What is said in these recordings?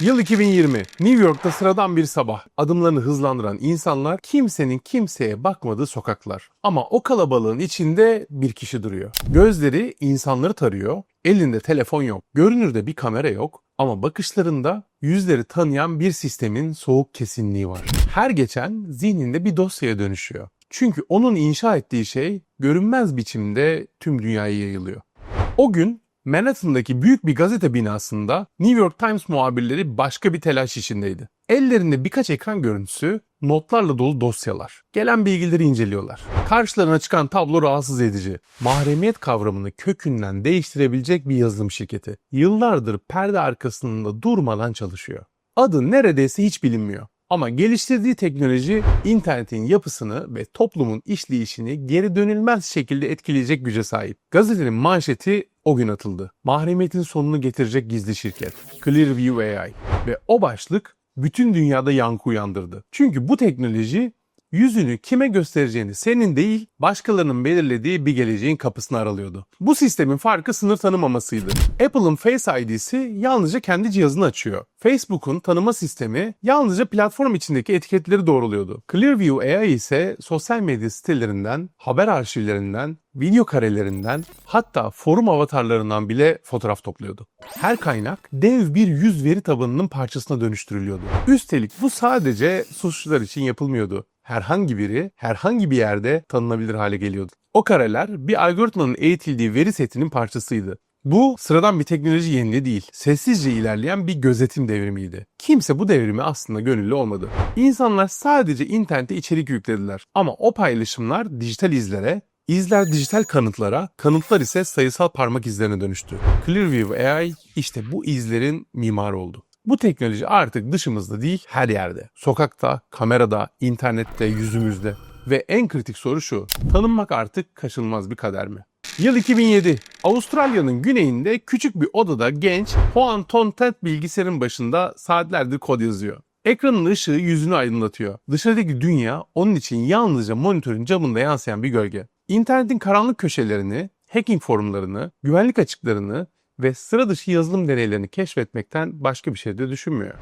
Yıl 2020. New York'ta sıradan bir sabah. Adımlarını hızlandıran insanlar kimsenin kimseye bakmadığı sokaklar. Ama o kalabalığın içinde bir kişi duruyor. Gözleri insanları tarıyor. Elinde telefon yok. Görünürde bir kamera yok. Ama bakışlarında yüzleri tanıyan bir sistemin soğuk kesinliği var. Her geçen zihninde bir dosyaya dönüşüyor. Çünkü onun inşa ettiği şey görünmez biçimde tüm dünyaya yayılıyor. O gün Manhattan'daki büyük bir gazete binasında New York Times muhabirleri başka bir telaş içindeydi. Ellerinde birkaç ekran görüntüsü, notlarla dolu dosyalar. Gelen bilgileri inceliyorlar. Karşılarına çıkan tablo rahatsız edici. Mahremiyet kavramını kökünden değiştirebilecek bir yazılım şirketi. Yıllardır perde arkasında durmadan çalışıyor. Adı neredeyse hiç bilinmiyor. Ama geliştirdiği teknoloji internetin yapısını ve toplumun işleyişini geri dönülmez şekilde etkileyecek güce sahip. Gazetenin manşeti o gün atıldı. Mahremiyetin sonunu getirecek gizli şirket. Clearview AI. Ve o başlık bütün dünyada yankı uyandırdı. Çünkü bu teknoloji yüzünü kime göstereceğini senin değil başkalarının belirlediği bir geleceğin kapısını aralıyordu. Bu sistemin farkı sınır tanımamasıydı. Apple'ın Face ID'si yalnızca kendi cihazını açıyor. Facebook'un tanıma sistemi yalnızca platform içindeki etiketleri doğruluyordu. Clearview AI ise sosyal medya sitelerinden, haber arşivlerinden, video karelerinden hatta forum avatarlarından bile fotoğraf topluyordu. Her kaynak dev bir yüz veri tabanının parçasına dönüştürülüyordu. Üstelik bu sadece suçlular için yapılmıyordu herhangi biri herhangi bir yerde tanınabilir hale geliyordu. O kareler bir algoritmanın eğitildiği veri setinin parçasıydı. Bu sıradan bir teknoloji yeniliği değil, sessizce ilerleyen bir gözetim devrimiydi. Kimse bu devrimi aslında gönüllü olmadı. İnsanlar sadece internete içerik yüklediler ama o paylaşımlar dijital izlere, İzler dijital kanıtlara, kanıtlar ise sayısal parmak izlerine dönüştü. Clearview AI işte bu izlerin mimarı oldu. Bu teknoloji artık dışımızda değil her yerde. Sokakta, kamerada, internette, yüzümüzde. Ve en kritik soru şu. Tanınmak artık kaçınılmaz bir kader mi? Yıl 2007. Avustralya'nın güneyinde küçük bir odada genç Juan Tontet bilgisayarın başında saatlerdir kod yazıyor. Ekranın ışığı yüzünü aydınlatıyor. Dışarıdaki dünya onun için yalnızca monitörün camında yansıyan bir gölge. İnternetin karanlık köşelerini, hacking forumlarını, güvenlik açıklarını ve sıra dışı yazılım deneylerini keşfetmekten başka bir şey de düşünmüyor.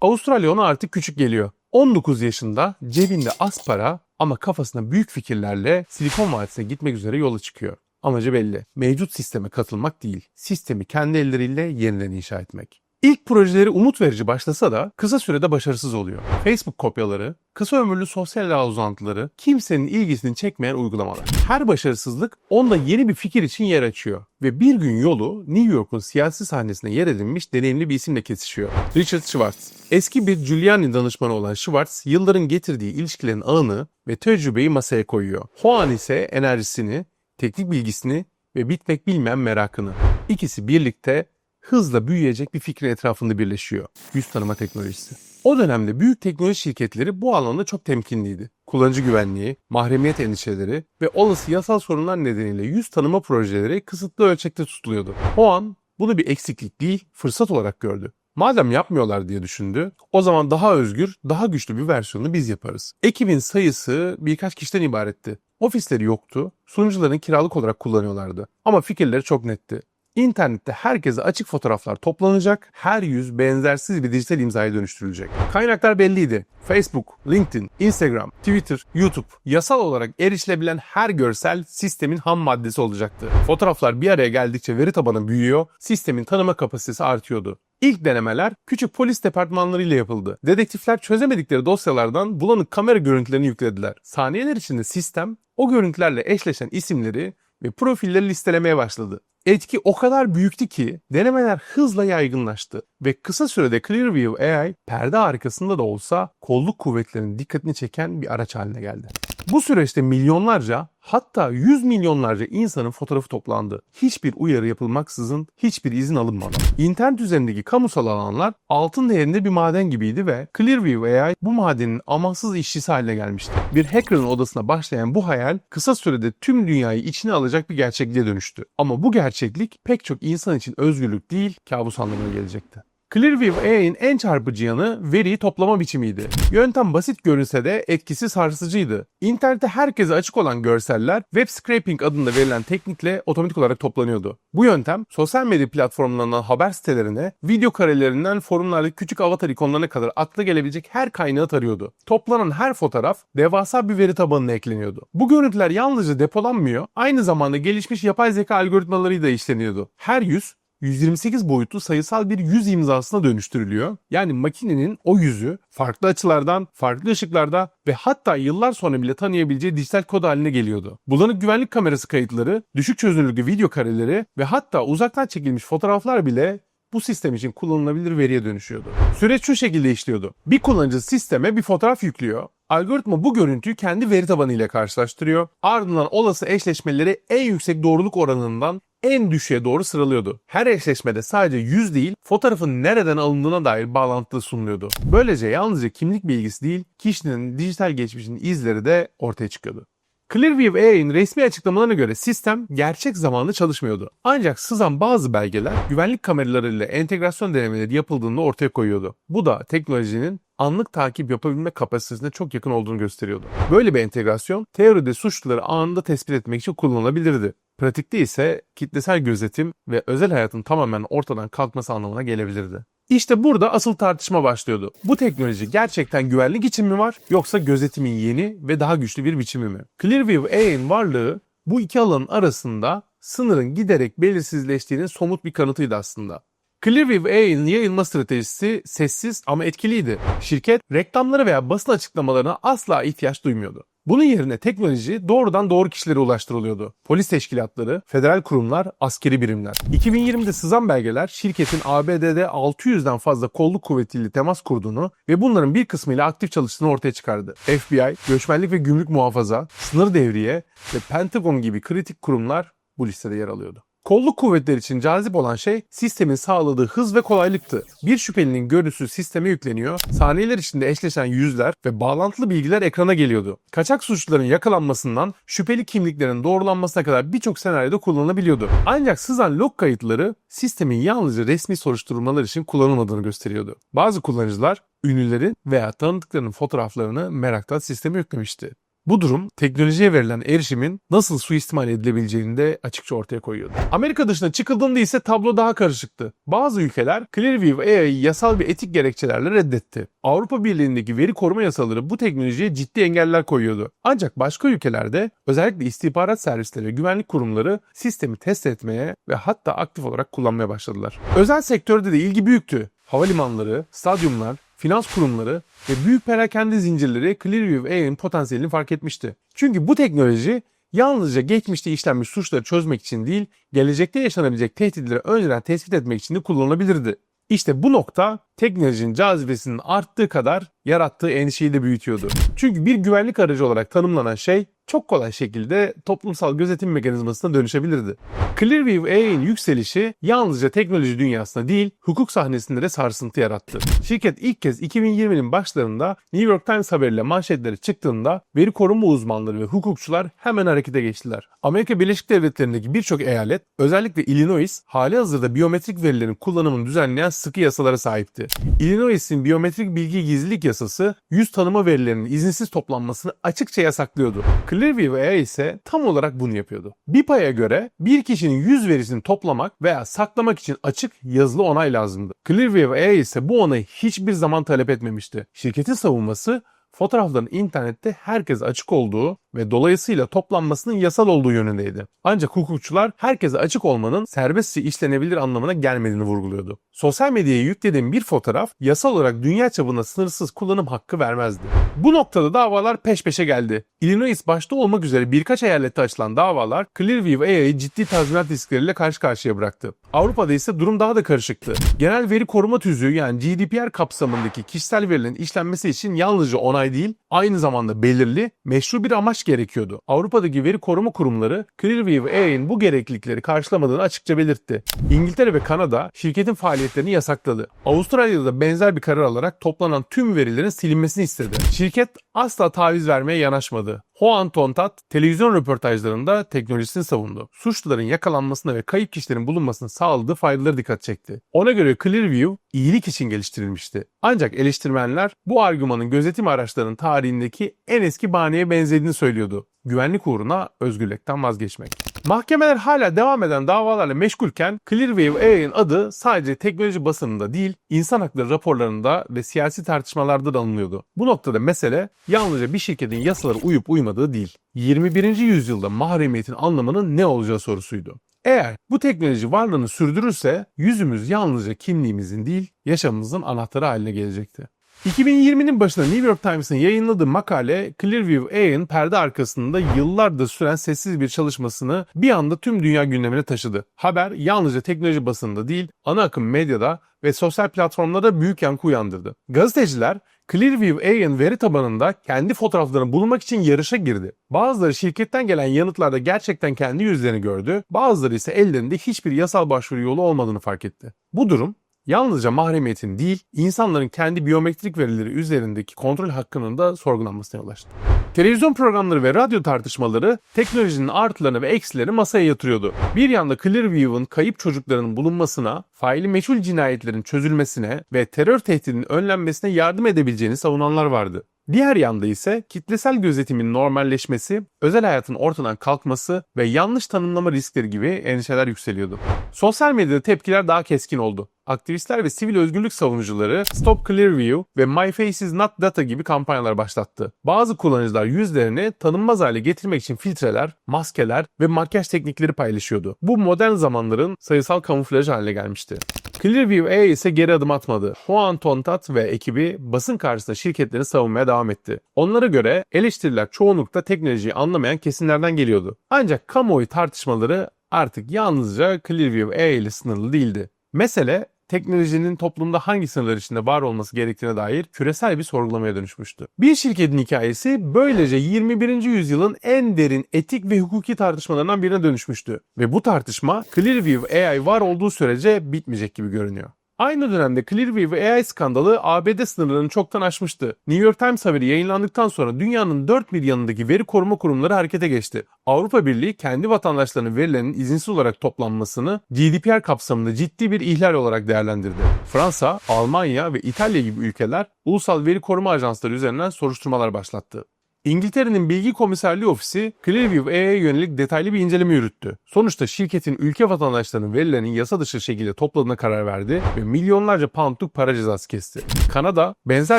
Avustralya ona artık küçük geliyor. 19 yaşında cebinde az para ama kafasında büyük fikirlerle Silikon Vadisi'ne gitmek üzere yola çıkıyor. Amacı belli. Mevcut sisteme katılmak değil, sistemi kendi elleriyle yeniden inşa etmek. İlk projeleri umut verici başlasa da kısa sürede başarısız oluyor. Facebook kopyaları, kısa ömürlü sosyal ağ uzantıları, kimsenin ilgisini çekmeyen uygulamalar. Her başarısızlık onda yeni bir fikir için yer açıyor. Ve bir gün yolu New York'un siyasi sahnesine yer edinmiş deneyimli bir isimle kesişiyor. Richard Schwartz. Eski bir Giuliani danışmanı olan Schwartz, yılların getirdiği ilişkilerin ağını ve tecrübeyi masaya koyuyor. Juan ise enerjisini, teknik bilgisini ve bitmek bilmeyen merakını. İkisi birlikte hızla büyüyecek bir fikrin etrafında birleşiyor. Yüz tanıma teknolojisi. O dönemde büyük teknoloji şirketleri bu alanda çok temkinliydi. Kullanıcı güvenliği, mahremiyet endişeleri ve olası yasal sorunlar nedeniyle yüz tanıma projeleri kısıtlı ölçekte tutuluyordu. O an bunu bir eksiklik değil, fırsat olarak gördü. Madem yapmıyorlar diye düşündü, o zaman daha özgür, daha güçlü bir versiyonunu biz yaparız. Ekibin sayısı birkaç kişiden ibaretti. Ofisleri yoktu, sunucuların kiralık olarak kullanıyorlardı. Ama fikirleri çok netti. İnternette herkese açık fotoğraflar toplanacak, her yüz benzersiz bir dijital imzaya dönüştürülecek. Kaynaklar belliydi. Facebook, LinkedIn, Instagram, Twitter, YouTube. Yasal olarak erişilebilen her görsel sistemin ham maddesi olacaktı. Fotoğraflar bir araya geldikçe veri tabanı büyüyor, sistemin tanıma kapasitesi artıyordu. İlk denemeler küçük polis departmanlarıyla yapıldı. Dedektifler çözemedikleri dosyalardan bulanık kamera görüntülerini yüklediler. Saniyeler içinde sistem o görüntülerle eşleşen isimleri ve profilleri listelemeye başladı. Etki o kadar büyüktü ki denemeler hızla yaygınlaştı ve kısa sürede Clearview AI perde arkasında da olsa kolluk kuvvetlerinin dikkatini çeken bir araç haline geldi. Bu süreçte milyonlarca hatta yüz milyonlarca insanın fotoğrafı toplandı. Hiçbir uyarı yapılmaksızın hiçbir izin alınmadan. İnternet üzerindeki kamusal alanlar altın değerinde bir maden gibiydi ve Clearview AI bu madenin amansız işçisi haline gelmişti. Bir hacker'ın odasına başlayan bu hayal kısa sürede tüm dünyayı içine alacak bir gerçekliğe dönüştü. Ama bu gerçeklik pek çok insan için özgürlük değil kabus anlamına gelecekti. Clearview AI'nin en çarpıcı yanı veriyi toplama biçimiydi. Yöntem basit görünse de etkisi sarsıcıydı. İnternette herkese açık olan görseller web scraping adında verilen teknikle otomatik olarak toplanıyordu. Bu yöntem sosyal medya platformlarından haber sitelerine, video karelerinden forumlardaki küçük avatar ikonlarına kadar akla gelebilecek her kaynağı tarıyordu. Toplanan her fotoğraf devasa bir veri tabanına ekleniyordu. Bu görüntüler yalnızca depolanmıyor, aynı zamanda gelişmiş yapay zeka algoritmalarıyla işleniyordu. Her yüz 128 boyutlu sayısal bir yüz imzasına dönüştürülüyor. Yani makinenin o yüzü farklı açılardan, farklı ışıklarda ve hatta yıllar sonra bile tanıyabileceği dijital kod haline geliyordu. Bulanık güvenlik kamerası kayıtları, düşük çözünürlüklü video kareleri ve hatta uzaktan çekilmiş fotoğraflar bile bu sistem için kullanılabilir veriye dönüşüyordu. Süreç şu şekilde işliyordu. Bir kullanıcı sisteme bir fotoğraf yüklüyor. Algoritma bu görüntüyü kendi veri tabanı ile karşılaştırıyor. Ardından olası eşleşmeleri en yüksek doğruluk oranından en düşüğe doğru sıralıyordu. Her eşleşmede sadece yüz değil, fotoğrafın nereden alındığına dair bağlantı sunuluyordu. Böylece yalnızca kimlik bilgisi değil, kişinin dijital geçmişinin izleri de ortaya çıkıyordu. Clearview AI'nin resmi açıklamalarına göre sistem gerçek zamanlı çalışmıyordu. Ancak sızan bazı belgeler güvenlik kameralarıyla entegrasyon denemeleri yapıldığında ortaya koyuyordu. Bu da teknolojinin anlık takip yapabilme kapasitesine çok yakın olduğunu gösteriyordu. Böyle bir entegrasyon teoride suçluları anında tespit etmek için kullanılabilirdi. Pratikte ise kitlesel gözetim ve özel hayatın tamamen ortadan kalkması anlamına gelebilirdi. İşte burada asıl tartışma başlıyordu. Bu teknoloji gerçekten güvenlik için mi var yoksa gözetimin yeni ve daha güçlü bir biçimi mi? Clearview AI'nin varlığı bu iki alanın arasında sınırın giderek belirsizleştiğinin somut bir kanıtıydı aslında. Clearview AI'nin yayılma stratejisi sessiz ama etkiliydi. Şirket reklamlara veya basın açıklamalarına asla ihtiyaç duymuyordu. Bunun yerine teknoloji doğrudan doğru kişilere ulaştırılıyordu. Polis teşkilatları, federal kurumlar, askeri birimler. 2020'de sızan belgeler şirketin ABD'de 600'den fazla kolluk kuvvetiyle temas kurduğunu ve bunların bir kısmıyla aktif çalıştığını ortaya çıkardı. FBI, göçmenlik ve gümrük muhafaza, sınır devriye ve Pentagon gibi kritik kurumlar bu listede yer alıyordu. Kolluk kuvvetleri için cazip olan şey sistemin sağladığı hız ve kolaylıktı. Bir şüphelinin görüntüsü sisteme yükleniyor, saniyeler içinde eşleşen yüzler ve bağlantılı bilgiler ekrana geliyordu. Kaçak suçluların yakalanmasından şüpheli kimliklerin doğrulanmasına kadar birçok senaryoda kullanılabiliyordu. Ancak sızan log kayıtları sistemin yalnızca resmi soruşturmalar için kullanılmadığını gösteriyordu. Bazı kullanıcılar ünlülerin veya tanıdıklarının fotoğraflarını meraktan sisteme yüklemişti. Bu durum teknolojiye verilen erişimin nasıl suistimal edilebileceğini de açıkça ortaya koyuyordu. Amerika dışına çıkıldığında ise tablo daha karışıktı. Bazı ülkeler Clearview AI'yi yasal ve etik gerekçelerle reddetti. Avrupa Birliği'ndeki veri koruma yasaları bu teknolojiye ciddi engeller koyuyordu. Ancak başka ülkelerde özellikle istihbarat servisleri ve güvenlik kurumları sistemi test etmeye ve hatta aktif olarak kullanmaya başladılar. Özel sektörde de ilgi büyüktü. Havalimanları, stadyumlar, finans kurumları ve büyük perakende zincirleri Clearview AI'nin potansiyelini fark etmişti. Çünkü bu teknoloji yalnızca geçmişte işlenmiş suçları çözmek için değil, gelecekte yaşanabilecek tehditleri önceden tespit etmek için de kullanılabilirdi. İşte bu nokta teknolojinin cazibesinin arttığı kadar yarattığı endişeyi de büyütüyordu. Çünkü bir güvenlik aracı olarak tanımlanan şey çok kolay şekilde toplumsal gözetim mekanizmasına dönüşebilirdi. Clearview AI'nin yükselişi yalnızca teknoloji dünyasında değil, hukuk sahnesinde de sarsıntı yarattı. Şirket ilk kez 2020'nin başlarında New York Times haberiyle manşetleri çıktığında veri koruma uzmanları ve hukukçular hemen harekete geçtiler. Amerika Birleşik Devletleri'ndeki birçok eyalet, özellikle Illinois, hali hazırda biyometrik verilerin kullanımını düzenleyen sıkı yasalara sahipti. Illinois'in biyometrik bilgi gizlilik yasası, yüz tanıma verilerinin izinsiz toplanmasını açıkça yasaklıyordu. Clearview AI ise tam olarak bunu yapıyordu. BIPA'ya göre bir kişinin yüz verisini toplamak veya saklamak için açık yazılı onay lazımdı. Clearview AI ise bu onayı hiçbir zaman talep etmemişti. Şirketin savunması fotoğrafların internette herkese açık olduğu ve dolayısıyla toplanmasının yasal olduğu yönündeydi. Ancak hukukçular herkese açık olmanın serbestçe işlenebilir anlamına gelmediğini vurguluyordu. Sosyal medyaya yüklediğim bir fotoğraf yasal olarak dünya çapında sınırsız kullanım hakkı vermezdi. Bu noktada davalar peş peşe geldi. Illinois başta olmak üzere birkaç eyalette açılan davalar Clearview AI'yi ciddi tazminat riskleriyle karşı karşıya bıraktı. Avrupa'da ise durum daha da karışıktı. Genel veri koruma tüzüğü yani GDPR kapsamındaki kişisel verilerin işlenmesi için yalnızca onay değil, aynı zamanda belirli, meşru bir amaç gerekiyordu. Avrupa'daki veri koruma kurumları Clearview AI'nin bu gereklilikleri karşılamadığını açıkça belirtti. İngiltere ve Kanada şirketin faaliyetlerini yasakladı. Avustralya'da da benzer bir karar alarak toplanan tüm verilerin silinmesini istedi. Şirket asla taviz vermeye yanaşmadı. Juan Tontat televizyon röportajlarında teknolojisini savundu. Suçluların yakalanmasına ve kayıp kişilerin bulunmasına sağladığı faydaları dikkat çekti. Ona göre Clearview iyilik için geliştirilmişti. Ancak eleştirmenler bu argümanın gözetim araçlarının tarihindeki en eski bahaneye benzediğini söylüyordu. Güvenlik uğruna özgürlükten vazgeçmek. Mahkemeler hala devam eden davalarla meşgulken Clearwave AI'ın adı sadece teknoloji basınında değil, insan hakları raporlarında ve siyasi tartışmalarda da anılıyordu. Bu noktada mesele yalnızca bir şirketin yasalara uyup uymadığı değil. 21. yüzyılda mahremiyetin anlamının ne olacağı sorusuydu. Eğer bu teknoloji varlığını sürdürürse yüzümüz yalnızca kimliğimizin değil, yaşamımızın anahtarı haline gelecekti. 2020'nin başında New York Times'ın yayınladığı makale Clearview AI'ın perde arkasında yıllardır süren sessiz bir çalışmasını bir anda tüm dünya gündemine taşıdı. Haber yalnızca teknoloji basında değil, ana akım medyada ve sosyal platformlarda büyük yankı uyandırdı. Gazeteciler Clearview AI'ın veri tabanında kendi fotoğraflarını bulmak için yarışa girdi. Bazıları şirketten gelen yanıtlarda gerçekten kendi yüzlerini gördü, bazıları ise ellerinde hiçbir yasal başvuru yolu olmadığını fark etti. Bu durum yalnızca mahremiyetin değil, insanların kendi biyometrik verileri üzerindeki kontrol hakkının da sorgulanmasına yol açtı. Televizyon programları ve radyo tartışmaları teknolojinin artılarını ve eksilerini masaya yatırıyordu. Bir yanda Clearview'un kayıp çocuklarının bulunmasına, faili meçhul cinayetlerin çözülmesine ve terör tehdidinin önlenmesine yardım edebileceğini savunanlar vardı. Diğer yanda ise kitlesel gözetimin normalleşmesi, özel hayatın ortadan kalkması ve yanlış tanımlama riskleri gibi endişeler yükseliyordu. Sosyal medyada tepkiler daha keskin oldu. Aktivistler ve sivil özgürlük savunucuları Stop Clearview ve My Face is Not Data gibi kampanyalar başlattı. Bazı kullanıcılar yüzlerini tanınmaz hale getirmek için filtreler, maskeler ve makyaj teknikleri paylaşıyordu. Bu modern zamanların sayısal kamuflaj haline gelmişti. Clearview AI ise geri adım atmadı. Juan Tontat ve ekibi basın karşısında şirketlerini savunmaya devam etti. Onlara göre eleştiriler çoğunlukla teknolojiyi anlamayan kesimlerden geliyordu. Ancak kamuoyu tartışmaları artık yalnızca Clearview AI ile sınırlı değildi. Mesele teknolojinin toplumda hangi sınırlar içinde var olması gerektiğine dair küresel bir sorgulamaya dönüşmüştü. Bir şirketin hikayesi böylece 21. yüzyılın en derin etik ve hukuki tartışmalarından birine dönüşmüştü. Ve bu tartışma Clearview AI var olduğu sürece bitmeyecek gibi görünüyor. Aynı dönemde Clearview AI skandalı ABD sınırlarını çoktan aşmıştı. New York Times haberi yayınlandıktan sonra dünyanın dört bir yanındaki veri koruma kurumları harekete geçti. Avrupa Birliği kendi vatandaşlarının verilerinin izinsiz olarak toplanmasını GDPR kapsamında ciddi bir ihlal olarak değerlendirdi. Fransa, Almanya ve İtalya gibi ülkeler ulusal veri koruma ajansları üzerinden soruşturmalar başlattı. İngiltere'nin Bilgi Komiserliği Ofisi Clearview AI'ye yönelik detaylı bir inceleme yürüttü. Sonuçta şirketin ülke vatandaşlarının verilerinin yasa dışı şekilde topladığına karar verdi ve milyonlarca poundluk para cezası kesti. Kanada benzer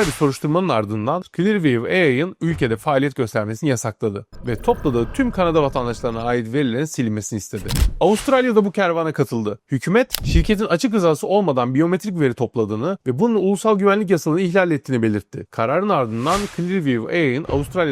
bir soruşturmanın ardından Clearview AI'ın ülkede faaliyet göstermesini yasakladı ve topladığı tüm Kanada vatandaşlarına ait verilerin silinmesini istedi. Avustralya da bu kervana katıldı. Hükümet şirketin açık rızası olmadan biyometrik veri topladığını ve bunun ulusal güvenlik yasalarını ihlal ettiğini belirtti. Kararın ardından Clearview AI'ın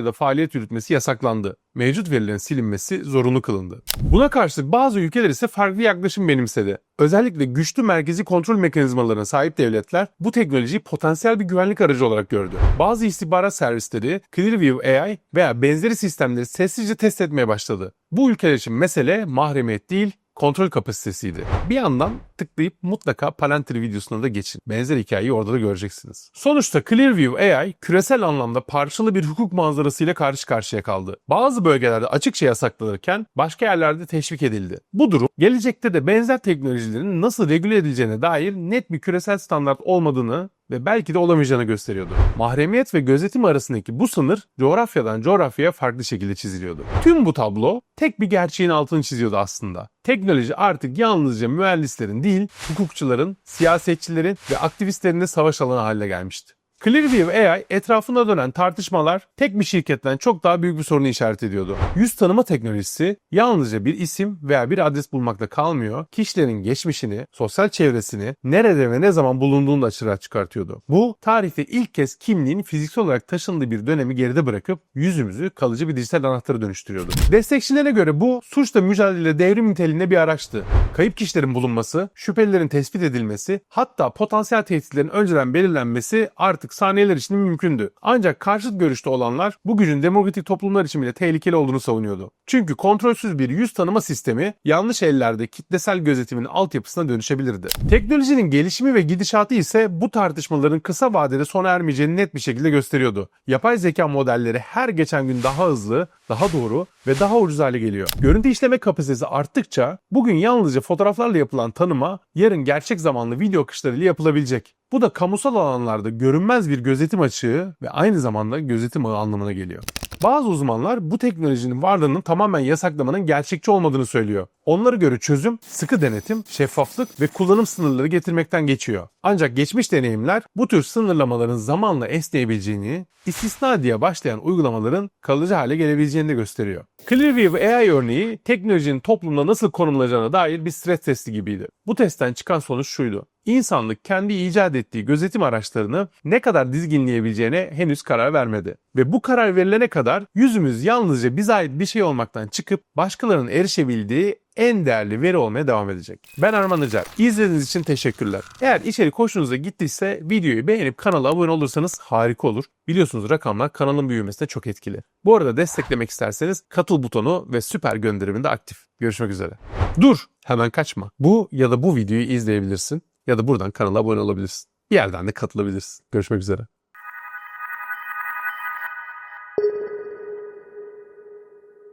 Avustralya'da faaliyet yürütmesi yasaklandı. Mevcut verilerin silinmesi zorunlu kılındı. Buna karşılık bazı ülkeler ise farklı yaklaşım benimsedi. Özellikle güçlü merkezi kontrol mekanizmalarına sahip devletler bu teknolojiyi potansiyel bir güvenlik aracı olarak gördü. Bazı istihbarat servisleri Clearview AI veya benzeri sistemleri sessizce test etmeye başladı. Bu ülkeler için mesele mahremiyet değil, kontrol kapasitesiydi. Bir yandan tıklayıp mutlaka Palantir videosuna da geçin. Benzer hikayeyi orada da göreceksiniz. Sonuçta Clearview AI küresel anlamda parçalı bir hukuk manzarasıyla karşı karşıya kaldı. Bazı bölgelerde açıkça yasaklanırken başka yerlerde teşvik edildi. Bu durum gelecekte de benzer teknolojilerin nasıl regüle edileceğine dair net bir küresel standart olmadığını ve belki de olamayacağını gösteriyordu. Mahremiyet ve gözetim arasındaki bu sınır coğrafyadan coğrafyaya farklı şekilde çiziliyordu. Tüm bu tablo tek bir gerçeğin altını çiziyordu aslında. Teknoloji artık yalnızca mühendislerin değil, hukukçuların, siyasetçilerin ve aktivistlerin de savaş alanı haline gelmişti. Clearview AI etrafında dönen tartışmalar tek bir şirketten çok daha büyük bir sorunu işaret ediyordu. Yüz tanıma teknolojisi yalnızca bir isim veya bir adres bulmakta kalmıyor, kişilerin geçmişini, sosyal çevresini, nerede ve ne zaman bulunduğunu da açığa çıkartıyordu. Bu tarihte ilk kez kimliğin fiziksel olarak taşındığı bir dönemi geride bırakıp yüzümüzü kalıcı bir dijital anahtara dönüştürüyordu. Destekçilere göre bu suçla mücadele devrim niteliğinde bir araçtı. Kayıp kişilerin bulunması, şüphelilerin tespit edilmesi, hatta potansiyel tehditlerin önceden belirlenmesi artık saniyeler içinde mümkündü. Ancak karşıt görüşte olanlar bu gücün demokratik toplumlar için bile tehlikeli olduğunu savunuyordu. Çünkü kontrolsüz bir yüz tanıma sistemi yanlış ellerde kitlesel gözetimin altyapısına dönüşebilirdi. Teknolojinin gelişimi ve gidişatı ise bu tartışmaların kısa vadede sona ermeyeceğini net bir şekilde gösteriyordu. Yapay zeka modelleri her geçen gün daha hızlı, daha doğru ve daha ucuz hale geliyor. Görüntü işleme kapasitesi arttıkça bugün yalnızca fotoğraflarla yapılan tanıma yarın gerçek zamanlı video akışlarıyla yapılabilecek. Bu da kamusal alanlarda görünmez bir gözetim açığı ve aynı zamanda gözetim ağı anlamına geliyor. Bazı uzmanlar bu teknolojinin varlığının tamamen yasaklamanın gerçekçi olmadığını söylüyor. Onlara göre çözüm sıkı denetim, şeffaflık ve kullanım sınırları getirmekten geçiyor. Ancak geçmiş deneyimler bu tür sınırlamaların zamanla esneyebileceğini, istisna diye başlayan uygulamaların kalıcı hale gelebileceğini de gösteriyor. Clearview AI örneği teknolojinin toplumda nasıl konumlanacağına dair bir stres testi gibiydi. Bu testten çıkan sonuç şuydu. İnsanlık kendi icat ettiği gözetim araçlarını ne kadar dizginleyebileceğine henüz karar vermedi. Ve bu karar verilene kadar yüzümüz yalnızca bize ait bir şey olmaktan çıkıp başkalarının erişebildiği en değerli veri olmaya devam edecek. Ben Arman Acar. İzlediğiniz için teşekkürler. Eğer içerik hoşunuza gittiyse videoyu beğenip kanala abone olursanız harika olur. Biliyorsunuz rakamlar kanalın büyümesine çok etkili. Bu arada desteklemek isterseniz katıl butonu ve süper gönderiminde aktif. Görüşmek üzere. Dur hemen kaçma. Bu ya da bu videoyu izleyebilirsin ya da buradan kanala abone olabilirsin. Bir yerden de katılabilirsin. Görüşmek üzere.